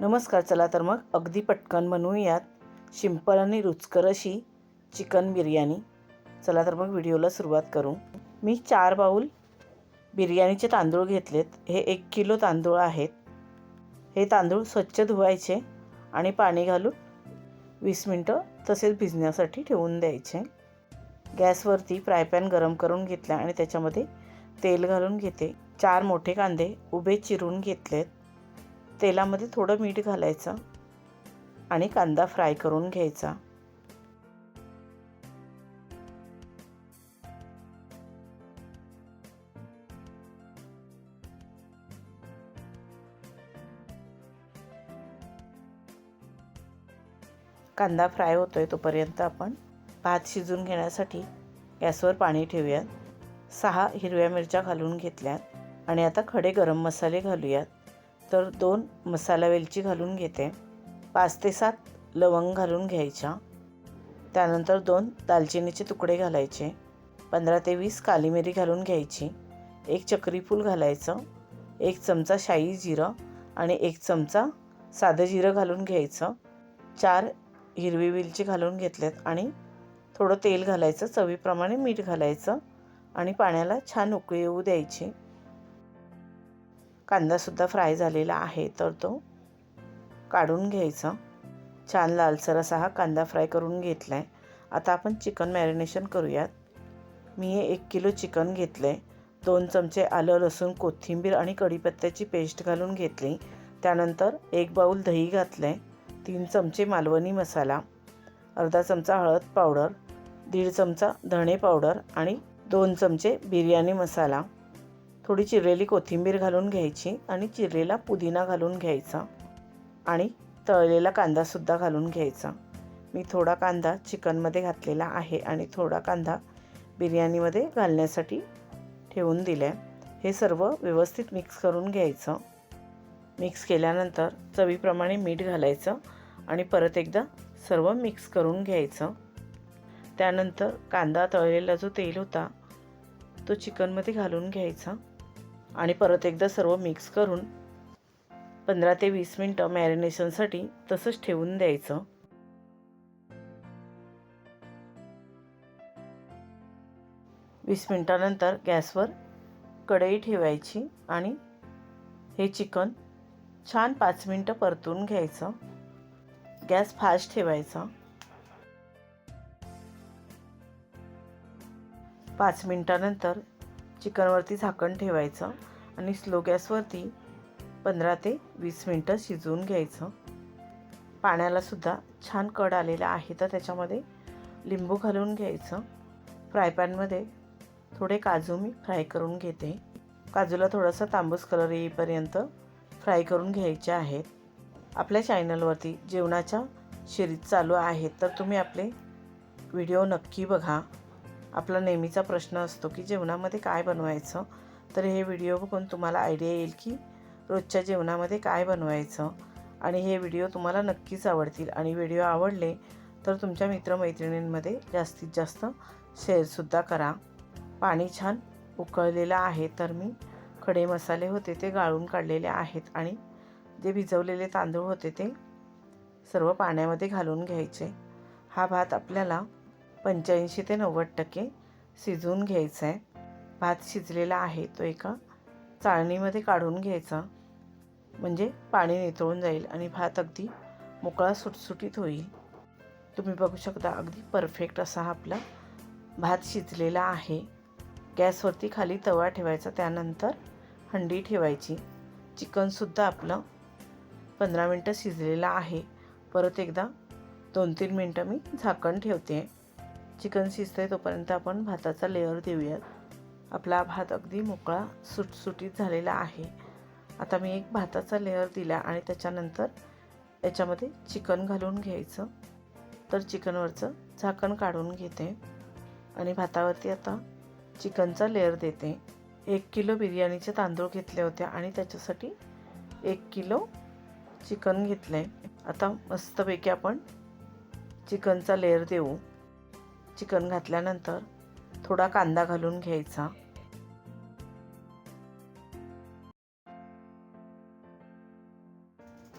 नमस्कार चला तर मग अगदी पटकन बनवूयात शिंपल आणि रुचकर अशी चिकन बिर्याणी. चला तर मग व्हिडिओला सुरुवात करू. मी चार बाऊल बिर्याणीचे तांदूळ घेतलेत. हे एक किलो तांदूळ आहेत. हे तांदूळ स्वच्छ धुवायचे आणि पाणी घालून वीस मिनटं तसेच भिजण्यासाठी ठेवून द्यायचे. गॅसवरती फ्राय पॅन गरम करून घेतला आणि त्याच्यामध्ये तेल घालून घेते. चार मोठे कांदे उभे चिरून घेतलेत. तेलामध्ये थोडं मीठ घालायचं आणि कांदा फ्राय करून घ्यायचा. कांदा फ्राय होतोय तोपर्यंत आपण भात शिजून घेण्यासाठी गॅसवर पाणी ठेवूयात. सहा हिरव्या मिरच्या घालून घेतल्यात आणि आता खडे गरम मसाले घालूयात. तर दोन मसाला वेलची घालून घेते. पाच ते सात लवंग घालून घ्यायच्या. त्यानंतर दोन दालचिनीचे तुकडे घालायचे. पंधरा ते वीस काली मिरी घालून घ्यायची. एक चक्रीफूल घालायचं. एक चमचा शाई जिरं आणि एक चमचा साधं जिरं घालून घ्यायचं. चार हिरवी वेलची घालून घेतल्यात आणि थोडं तेल घालायचं. चवीप्रमाणे मीठ घालायचं आणि पाण्याला छान उकळी येऊ द्यायची. कांदासुद्धा फ्राय झालेला आहे तर तो काढून घ्यायचा. छान लालसर असा हा कांदा फ्राय करून घेतला आहे आता आपण चिकन मॅरिनेशन करूयात. मी हे एक किलो चिकन घेतलं आहे दोन चमचे आलं लसूण कोथिंबीर आणि कढीपत्त्याची पेस्ट घालून घेतली. त्यानंतर एक बाऊल दही घातलं आहे तीन चमचे मालवणी मसाला. अर्धा चमचा हळद पावडर. दीड चमचा धणे पावडर आणि दोन चमचे बिर्याणी मसाला. थोडी चिरलेली कोथिंबीर घालून घ्यायची आणि चिरलेला पुदिना घालून घ्यायचा आणि तळलेला कांदासुद्धा घालून घ्यायचा. मी थोडा कांदा चिकनमध्ये घातलेला आहे आणि थोडा कांदा बिर्याणीमध्ये घालण्यासाठी ठेवून दिला आहे हे सर्व व्यवस्थित मिक्स करून घ्यायचं. मिक्स केल्यानंतर चवीप्रमाणे मीठ घालायचं आणि परत एकदा सर्व मिक्स करून घ्यायचं. त्यानंतर कांदा तळलेला जो तेल होता तो चिकनमध्ये घालून घ्यायचा. आणि परत एकदा सर्व मिक्स करून पंधरा ते वीस मिनटं मॅरिनेशनसाठी तसंच ठेवून द्यायचं. वीस मिनटानंतर गॅसवर कढई ठेवायची आणि हे चिकन छान पाच मिनटं परतून घ्यायचं. गॅस फास्ट ठेवायचा. पाच मिनटानंतर चिकनवरती झाकण ठेवायचं आणि स्लो गॅसवरती पंधरा ते वीस मिनटं शिजवून घ्यायचं. पाण्यालासुद्धा छान कड आलेला आहे तर त्याच्यामध्ये लिंबू घालून घ्यायचं. फ्रायपॅनमध्ये थोडे काजू मी फ्राय करून घेते. काजूला थोडासा तांबूस कलर येईपर्यंत फ्राय करून घ्यायचे आहेत. आपल्या चॅनलवरती जेवणाच्या शिरीत चालू आहेत तर तुम्ही आपले व्हिडिओ नक्की बघा. आपला नेहमीचा प्रश्न असतो की जेवणामध्ये काय बनवायचं? तर हे व्हिडिओ बघून तुम्हाला आयडिया येईल की रोजच्या जेवणामध्ये काय बनवायचं? आणि हे व्हिडिओ तुम्हाला नक्कीच आवडतील. आणि व्हिडिओ आवडले तर तुमच्या मित्रमैत्रिणींमध्ये जास्तीत जास्त शेअरसुद्धा करा. पाणी छान उकळलेलं आहे तर मी खडे मसाले होते ते गाळून काढलेले आहेत आणि जे भिजवलेले तांदूळ होते ते सर्व पाण्यामध्ये घालून घ्यायचे. हा भात आपल्याला पंच्याऐंशी ते नव्वद टक्के शिजवून घ्यायचा आहे भात शिजलेला आहे तो एका चाळणीमध्ये काढून घ्यायचा. म्हणजे पाणी नितळून जाईल आणि भात अगदी मोकळा सुटसुटीत होईल. तुम्ही बघू शकता अगदी परफेक्ट असा हा आपला भात शिजलेला आहे. गॅसवरती खाली तवा ठेवायचा त्यानंतर हंडी ठेवायची. चिकनसुद्धा आपलं पंधरा मिनटं शिजलेलं आहे. परत एकदा दोन तीन मिनटं मी झाकण ठेवते चिकन शिजतं आहे तोपर्यंत आपण भाताचा लेअर देऊयात. आपला भात अगदी मोकळा सुटसुटीत झालेला आहे. आता मी एक भाताचा लेअर दिला आणि त्याच्यानंतर याच्यामध्ये चिकन घालून घ्यायचं. तर चिकनवरचं झाकण काढून घेते. आणि भातावरती आता चिकनचा लेअर देते. एक किलो बिर्याणीचे तांदूळ घेतले होते आणि त्याच्यासाठी एक किलो चिकन घेतलं आहे आता मस्तपैकी आपण चिकनचा लेअर देऊ. चिकन घातल्यानंतर थोडा कांदा घालून घ्यायचा.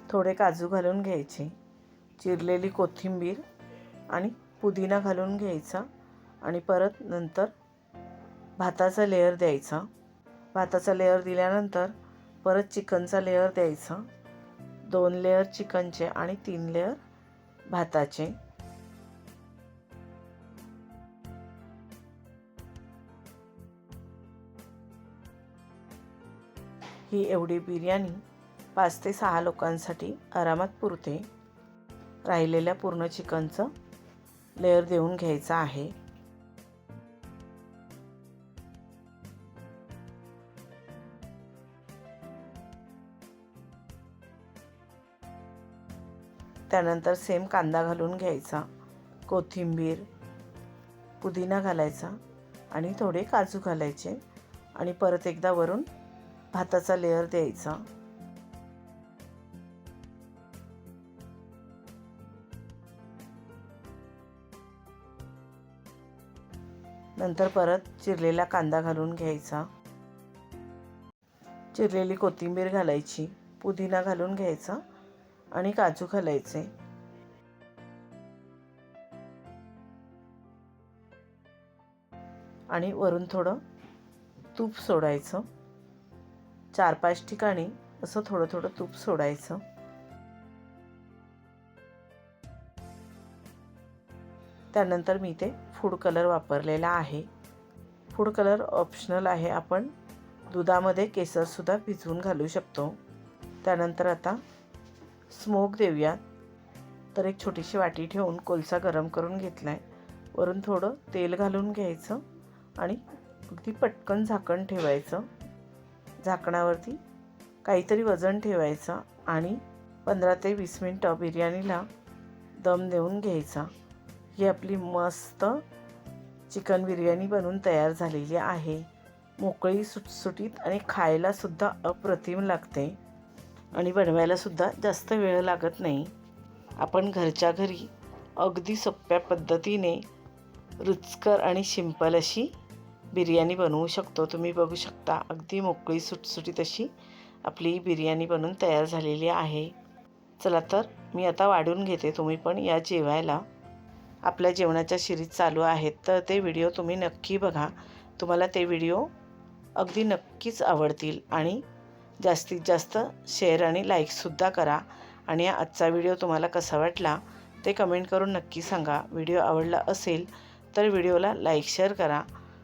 थोडे काजू घालून घ्यायचे चिरलेली कोथिंबीर आणि पुदिना घालून घ्यायचा आणि परत नंतर भाताचा लेअर द्यायचा. भाताचा लेअर दिल्यानंतर परत चिकनचा लेअर द्यायचा. दोन लेअर चिकनचे आणि तीन लेअर भाताचे. ही एवढी बिर्याणी पाच ते सहा लोकांसाठी आरामात पुरते. राहिलेल्या पूर्ण चिकनचं लेअर देऊन घ्यायचं आहे. त्यानंतर सेम कांदा घालून घ्यायचा कोथिंबीर पुदिना घालायचा आणि थोडे काजू घालायचे आणि परत एकदा वरून भाताचा लेअर द्यायचा. नंतर परत चिरलेला कांदा घालून घ्यायचा. चिरलेली कोथिंबीर घालायची पुदिना घालून घ्यायचा आणि काजू घालायचे. आणि वरून थोडं तूप सोडायचं. चार पाच ठिकाणी असं थोडं थोडं तूप सोडायचं. त्यानंतर मी ते फूड कलर वापरलेला आहे. फूड कलर ऑप्शनल आहे. आपण दुधामध्ये केसरसुद्धा भिजवून घालू शकतो. त्यानंतर आता स्मोक देऊयात. तर एक छोटीशी वाटी ठेवून कोलसा गरम करून घेतला आहे वरून थोडं तेल घालून घ्यायचं आणि अगदी पटकन झाकण ठेवायचं. झाकणावरती काहीतरी वजन ठेवायचं आणि पंधरा ते वीस मिनटं बिर्याणीला दम देऊन घ्यायचा. ही आपली मस्त चिकन बिर्याणी बनून तयार झालेली आहे. मोकळी सुटसुटीत आणि खायलासुद्धा अप्रतिम लागते. आणि बनवायलासुद्धा जास्त वेळ लागत नाही. आपण घरच्या घरी अगदी सोप्या पद्धतीने रुचकर आणि शिंपल अशी बिर्याणी बनवू शकतो. तुम्ही बघू शकता अगदी मोकळी सुटसुटीत अशी आपली बिर्याणी बनून तयार झालेली आहे. चला तर मी आता वाढून घेते. तुम्ही पण या जेवायला. आपल्या जेवणाच्या शिरीज चालू आहेत. तर ते व्हिडिओ तुम्ही नक्की बघा. तुम्हाला ते व्हिडिओ अगदी नक्कीच आवडतील. आणि जास्तीत जास्त शेअर आणि लाईकसुद्धा करा. आणि आजचा व्हिडिओ तुम्हाला कसा वाटला ते कमेंट करून नक्की सांगा. व्हिडिओ आवडला असेल तर व्हिडिओला लाईक शेअर करा.